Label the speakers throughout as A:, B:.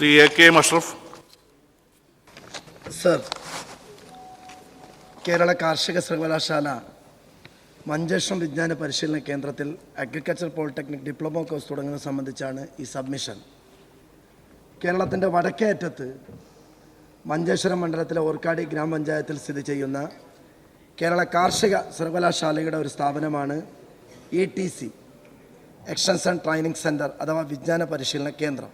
A: Shri A K Mashraf
B: sir Kerala കാർഷിക സർവകലാശാല മഞ്ചേശ്വരം വിജ്ഞാന പരിശീലന കേന്ദ്രത്തിൽ അഗ്രികൾച്ചർ പോളിടെക്നിക് ഡിപ്ലോമ കോഴ്സ് തുടങ്ങുന്നത് സംബന്ധിച്ചാണ് ഈ സബ്മിഷൻ. കേരളത്തിന്റെ വടക്കേ അറ്റത്ത് മഞ്ചേശ്വരം മണ്ഡലത്തിലെ ഓർക്കാടി ഗ്രാമപഞ്ചായത്തിൽ സ്ഥിതി ചെയ്യുന്ന കേരള കാർഷിക സർവകലാശാലയുടെ ഒരു സ്ഥാപനമാണ് E T C extension training centre അഥവാ വിജ്ഞാന പരിശീലന കേന്ദ്രം.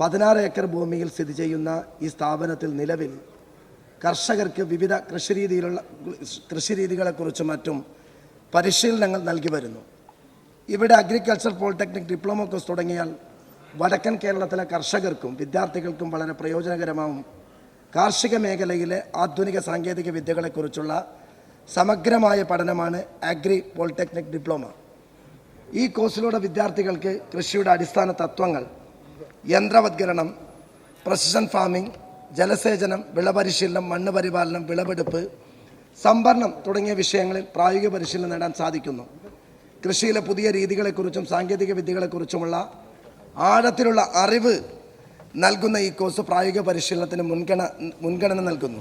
B: പതിനാറ് ഏക്കർ ഭൂമിയിൽ സ്ഥിതി ചെയ്യുന്ന ഈ സ്ഥാപനത്തിൽ നിലവിൽ കർഷകർക്ക് വിവിധ കൃഷിരീതിയിലുള്ള കൃഷിരീതികളെക്കുറിച്ചും മറ്റും പരിശീലനങ്ങൾ നൽകി വരുന്നു. ഇവിടെ അഗ്രികൾച്ചർ പോളിടെക്നിക് ഡിപ്ലോമ കോഴ്സ് തുടങ്ങിയാൽ വടക്കൻ കേരളത്തിലെ കർഷകർക്കും വിദ്യാർത്ഥികൾക്കും വളരെ പ്രയോജനകരമാവും. കാർഷിക മേഖലയിലെ ആധുനിക സാങ്കേതിക വിദ്യകളെക്കുറിച്ചുള്ള സമഗ്രമായ പഠനമാണ് അഗ്രി പോളിടെക്നിക് ഡിപ്ലോമ ഈ കോഴ്സിലൂടെ വിദ്യാർത്ഥികൾക്ക് കൃഷിയുടെ അടിസ്ഥാന തത്വങ്ങൾ യന്ത്രവത്കരണം പ്രസിഷൻ ഫാമിംഗ് ജലസേചനം വിളപരിശീലനം മണ്ണ് പരിപാലനം വിളവെടുപ്പ് സംഭരണം തുടങ്ങിയ വിഷയങ്ങളിൽ പ്രായോഗിക പരിശീലനം നേടാൻ സാധിക്കുന്നു. കൃഷിയിലെ പുതിയ രീതികളെക്കുറിച്ചും സാങ്കേതിക വിദ്യകളെക്കുറിച്ചുമുള്ള ആഴത്തിലുള്ള അറിവ് നൽകുന്ന ഈ കോഴ്സ് പ്രായോഗിക പരിശീലനത്തിന് മുൻഗണ മുൻഗണന നൽകുന്നു.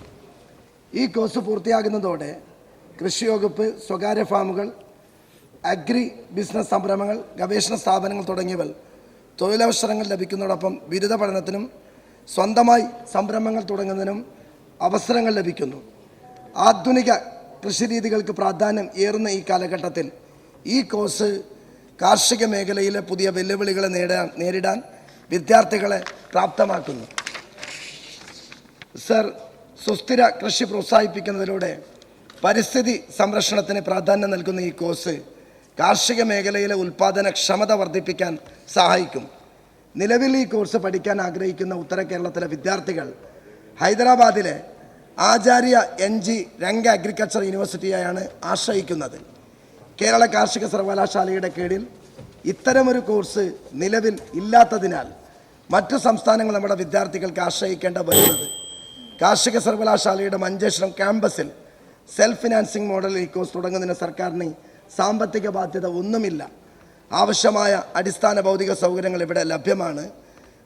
B: ഈ കോഴ്സ് പൂർത്തിയാകുന്നതോടെ കൃഷി വകുപ്പ് സ്വകാര്യ ഫാമുകൾ അഗ്രി ബിസിനസ് സംരംഭങ്ങൾ ഗവേഷണ സ്ഥാപനങ്ങൾ തുടങ്ങിയവർ തൊഴിലവസരങ്ങൾ ലഭിക്കുന്നതോടൊപ്പം ബിരുദ പഠനത്തിനും സ്വന്തമായി സംരംഭങ്ങൾ തുടങ്ങുന്നതിനും അവസരങ്ങൾ ലഭിക്കുന്നു. ആധുനിക കൃഷിരീതികൾക്ക് പ്രാധാന്യം ഏറുന്ന ഈ കാലഘട്ടത്തിൽ ഈ കോഴ്സ് കാർഷിക മേഖലയിലെ പുതിയ വെല്ലുവിളികളെ നേടാൻ നേരിടാൻ വിദ്യാർത്ഥികളെ പ്രാപ്തമാക്കുന്നു. സർ സുസ്ഥിര കൃഷി പ്രോത്സാഹിപ്പിക്കുന്നതിലൂടെ പരിസ്ഥിതി സംരക്ഷണത്തിന് പ്രാധാന്യം നൽകുന്ന ഈ കോഴ്സ് കാർഷിക മേഖലയിലെ ഉൽപാദന ക്ഷമത വർദ്ധിപ്പിക്കാൻ സഹായിക്കും. നിലവിൽ ഈ കോഴ്സ് പഠിക്കാൻ ആഗ്രഹിക്കുന്ന ഉത്തര കേരളത്തിലെ വിദ്യാർത്ഥികൾ ഹൈദരാബാദിലെ Acharya N G Ranga agriculture യൂണിവേഴ്സിറ്റിയെയാണ് ആശ്രയിക്കുന്നത്. കേരള കാർഷിക സർവകലാശാലയുടെ കീഴിൽ ഇത്തരമൊരു കോഴ്സ് നിലവിൽ ഇല്ലാത്തതിനാൽ മറ്റു സംസ്ഥാനങ്ങൾ നമ്മുടെ വിദ്യാർത്ഥികൾക്ക് ആശ്രയിക്കേണ്ട വരുന്നത്. കാർഷിക സർവകലാശാലയുടെ മഞ്ചേശ്വരം ക്യാമ്പസിൽ സെൽഫ് ഫിനാൻസിംഗ് മോഡലിൽ ഈ കോഴ്സ് തുടങ്ങുന്നതിന് സർക്കാരിന് സാമ്പത്തിക ബാധ്യത ഒന്നുമില്ല. ആവശ്യമായ അടിസ്ഥാന ഭൗതിക സൗകര്യങ്ങൾ ഇവിടെ ലഭ്യമാണ്.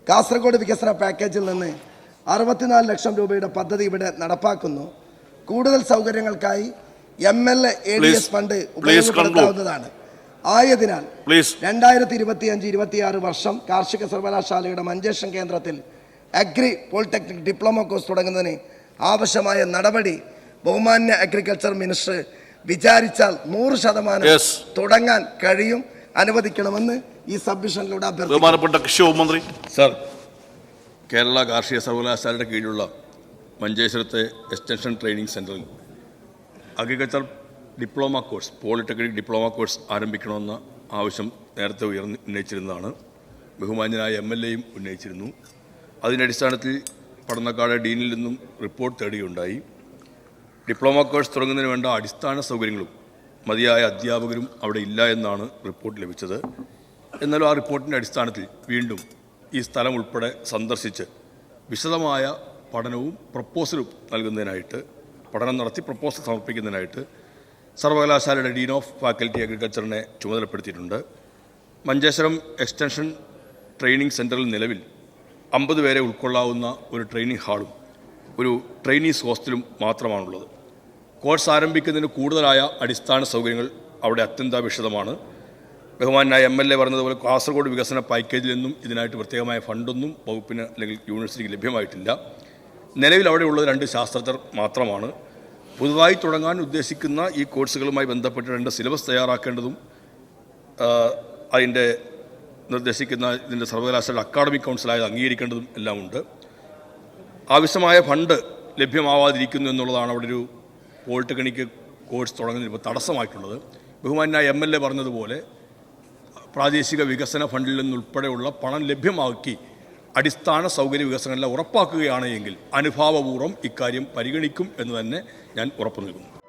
B: കാസർഗോഡ് വികസന പാക്കേജിൽ നിന്ന് അറുപത്തിനാല് ലക്ഷം രൂപയുടെ പദ്ധതി ഇവിടെ നടപ്പാക്കുന്നു. കൂടുതൽ സൗകര്യങ്ങൾക്കായി M L A D S fund ഉപയോഗപ്പെടുത്താവുന്നതാണ്. ആയതിനാൽ രണ്ടായിരത്തി ഇരുപത്തി അഞ്ച് ഇരുപത്തിയാറ് വർഷം കാർഷിക സർവകലാശാലയുടെ മഞ്ചേശ്വരം കേന്ദ്രത്തിൽ അഗ്രി പോളിടെക്നിക് ഡിപ്ലോമ കോഴ്സ് തുടങ്ങുന്നതിന് ആവശ്യമായ നടപടി ബഹുമാന്യ അഗ്രികൾച്ചർ മിനിസ്റ്റർ വിചാരിച്ചാൽ നൂറ് ശതമാനം. തുടങ്ങാൻ കഴിയും. അനുവദിക്കണമെന്ന് ഈ സബ്മിഷനിലൂടെ
A: ബഹുമാനപ്പെട്ട കൃഷി മന്ത്രി.
C: സർ കേരള കാർഷിക സർവകലാശാലയുടെ കീഴിലുള്ള മഞ്ചേശ്വരത്തെ എക്സ്റ്റൻഷൻ ട്രെയിനിങ് സെന്ററിൽ agriculture diploma course polytechnic diploma course ആരംഭിക്കണമെന്ന ആവശ്യം നേരത്തെ ഉയർന്ന് ഉന്നയിച്ചിരുന്നതാണ്. ബഹുമാന്യനായ എം എൽ എയും ഉന്നയിച്ചിരുന്നു. അതിന്റെ അടിസ്ഥാനത്തിൽ പഠനക്കാട് ഡീനിൽ നിന്നും റിപ്പോർട്ട് തേടുകയുണ്ടായി. ഡിപ്ലോമ കോഴ്സ് തുടങ്ങുന്നതിന് വേണ്ട അടിസ്ഥാന സൗകര്യങ്ങളും മതിയായ അധ്യാപകരും അവിടെ ഇല്ല എന്നാണ് റിപ്പോർട്ട് ലഭിച്ചത്. എന്നാലും ആ റിപ്പോർട്ടിന്റെ അടിസ്ഥാനത്തിൽ വീണ്ടും ഈ സ്ഥലം ഉൾപ്പെടെ സന്ദർശിച്ച് വിശദമായ പഠനവും പ്രപ്പോസലും നൽകുന്നതിനായിട്ട് പഠനം നടത്തി പ്രപ്പോസൽ സമർപ്പിക്കുന്നതിനായിട്ട് സർവകലാശാലയുടെ ഡീൻ ഓഫ് ഫാക്കൽറ്റി അഗ്രികൾച്ചറിനെ ചുമതലപ്പെടുത്തിയിട്ടുണ്ട്. മഞ്ചേശ്വരം എക്സ്റ്റൻഷൻ ട്രെയിനിങ് സെന്ററിൽ നിലവിൽ അമ്പത് പേരെ ഉൾക്കൊള്ളാവുന്ന ഒരു ട്രെയിനിങ് ഹാളും ഒരു ട്രെയിനീസ് ഹോസ്റ്റലും മാത്രമാണുള്ളത്. കോഴ്സ് ആരംഭിക്കുന്നതിന് കൂടുതലായ അടിസ്ഥാന സൗകര്യങ്ങൾ അവിടെ അത്യന്താപേക്ഷിതമാണ്. ബഹുമാനായ എം എൽ എ പറഞ്ഞതുപോലെ കാസർഗോഡ് വികസന പാക്കേജിൽ നിന്നും ഇതിനായിട്ട് പ്രത്യേകമായ ഫണ്ടൊന്നും വകുപ്പിന് അല്ലെങ്കിൽ യൂണിവേഴ്സിറ്റിക്ക് ലഭ്യമായിട്ടില്ല. നിലവിൽ അവിടെയുള്ളത് രണ്ട് ശാസ്ത്രജ്ഞർ മാത്രമാണ്. പുതുതായി തുടങ്ങാൻ ഉദ്ദേശിക്കുന്ന ഈ കോഴ്സുകളുമായി ബന്ധപ്പെട്ട് രണ്ട് സിലബസ് തയ്യാറാക്കേണ്ടതും അതിന്റെ നിർദ്ദേശിക്കുന്ന ഇതിന്റെ സർവകലാശാല അക്കാഡമിക് കൗൺസിലായത് അംഗീകരിക്കേണ്ടതും എല്ലാം ഉണ്ട് ആവശ്യമായ ഫണ്ട് ലഭ്യമാവാതിരിക്കുന്നു എന്നുള്ളതാണ് അവിടെ ഒരു പോളിടെക്നിക്ക് കോഴ്സ് തുടങ്ങുന്നതിന് ഇപ്പോൾ തടസ്സമായിട്ടുള്ളത്. ബഹുമാനായ എം എൽ എ പറഞ്ഞതുപോലെ പ്രാദേശിക വികസന ഫണ്ടിൽ നിന്നുൾപ്പെടെയുള്ള പണം ലഭ്യമാക്കി അടിസ്ഥാന സൗകര്യ വികസനങ്ങളെല്ലാം ഉറപ്പാക്കുകയാണെങ്കിൽ അനുഭാവപൂർവം ഇക്കാര്യം പരിഗണിക്കും എന്ന് തന്നെ ഞാൻ ഉറപ്പു നൽകുന്നു